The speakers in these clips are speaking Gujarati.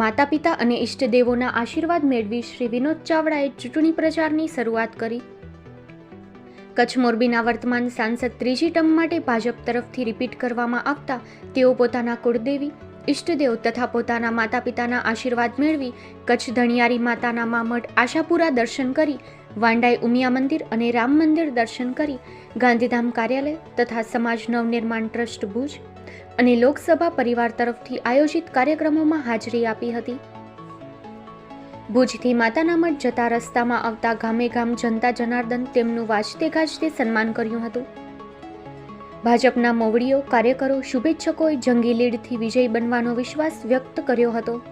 માતા પિતા અને ઈષ્ટદેવોના આશીર્વાદ મેળવી શ્રી વિનોદ ચાવડાએ ચૂંટણી પ્રચારની શરૂઆત કરી. કચ્છ મોરબીના વર્તમાન સાંસદ ત્રીજી ટર્મ માટે ભાજપ તરફથી રિપીટ કરવામાં આવતા તેઓ પોતાના કુળદેવી, ઈષ્ટદેવ તથા પોતાના માતા પિતાના આશીર્વાદ મેળવી કચ્છ ધણિયારી માતાના મામઢ આશાપુરા દર્શન કરી વાંડાઈ ઉમિયા મંદિર અને રામ મંદિર દર્શન કરી ગાંધીધામ કાર્યાલય તથા સમાજ નવનિર્માણ ટ્રસ્ટ ભુજ અને લોકસભા પરિવાર તરફથી આયોજિત કાર્યક્રમોમાં હાજરી આપી હતી. ભુજથી માતાના મઠ જતા રસ્તામાં આવતા ગામે ગામ જનતા જનાર્દન તેમનું વાજતે ગાજતે સન્માન કર્યું હતું. ભાજપના મોવડીઓ, કાર્યકરો, શુભેચ્છકોએ જંગી લીડથી વિજય બનવાનો વિશ્વાસ વ્યક્ત કર્યો હતો.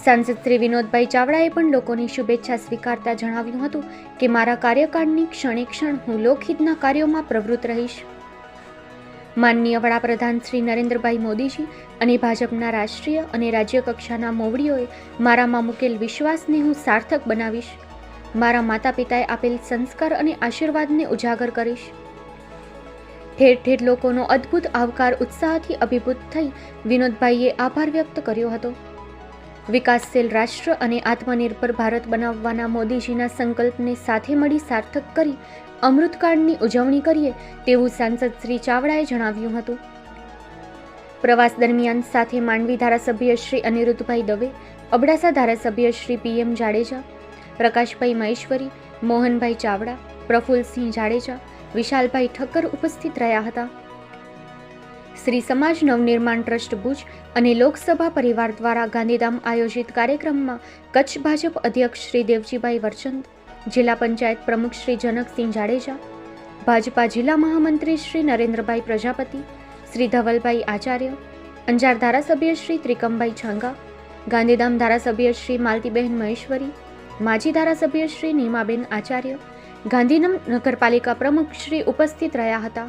સાંસદ શ્રી વિનોદભાઈ ચાવડાએ પણ લોકોની શુભેચ્છા સ્વીકારતા જણાવ્યું હતું કે મારા કાર્યકાળની ક્ષણે ક્ષણ હું લોકહિતના કાર્યોમાં પ્રવૃત્ત રહીશ. માનનીય વડાપ્રધાન શ્રી નરેન્દ્રભાઈ મોદીજી અને ભાજપના રાષ્ટ્રીય અને રાજ્ય કક્ષાના મોવડીઓએ મારામાં મૂકેલ વિશ્વાસને હું સાર્થક બનાવીશ. મારા માતા પિતાએ આપેલ સંસ્કાર અને આશીર્વાદને ઉજાગર કરીશ. ઠેર ઠેર લોકોનો અદ્ભુત આવકાર ઉત્સાહથી અભિભૂત થઈ વિનોદભાઈએ આભાર વ્યક્ત કર્યો હતો. વિકાસશીલ રાષ્ટ્ર અને આત્મનિર્ભર ભારત બનાવવાના મોદીજીના સંકલ્પને સાથે મળી સાર્થક કરી અમૃતકાળની ઉજવણી કરીએ તેવું સાંસદ શ્રી ચાવડાએ જણાવ્યું હતું. પ્રવાસ દરમિયાન સાથે માંડવી ધારાસભ્ય શ્રી અનિરુદ્ધભાઈ દવે, અબડાસા ધારાસભ્ય શ્રી પીએમ જાડેજા, પ્રકાશભાઈ મહેશ્વરી, મોહનભાઈ ચાવડા પ્રફુલ્લસિંહ જાડેજા, વિશાલભાઈ ઠક્કર ઉપસ્થિત રહ્યા હતા. શ્રી સમાજ નવનિર્માણ ટ્રસ્ટ ભુજ અને લોકસભા પરિવાર દ્વારા ગાંધીધામ આયોજિત કાર્યક્રમમાં કચ્છ ભાજપ અધ્યક્ષ શ્રી દેવજીભાઈ વરચંદ, જિલ્લા પંચાયત પ્રમુખ શ્રી જનકસિંહ જાડેજા, ભાજપા જિલ્લા મહામંત્રી શ્રી નરેન્દ્રભાઈ પ્રજાપતિ, શ્રી ધવલભાઈ આચાર્ય, અંજાર ધારાસભ્ય શ્રી ત્રિકમભાઈ છાંગા, ગાંધીધામ ધારાસભ્ય શ્રી માલતીબહેન મહેશ્વરી, માજી ધારાસભ્ય શ્રી નીમાબેન આચાર્ય, ગાંધીનગર નગરપાલિકા પ્રમુખ શ્રી ઉપસ્થિત રહ્યા હતા.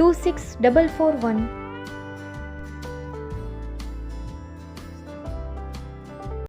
two six double four one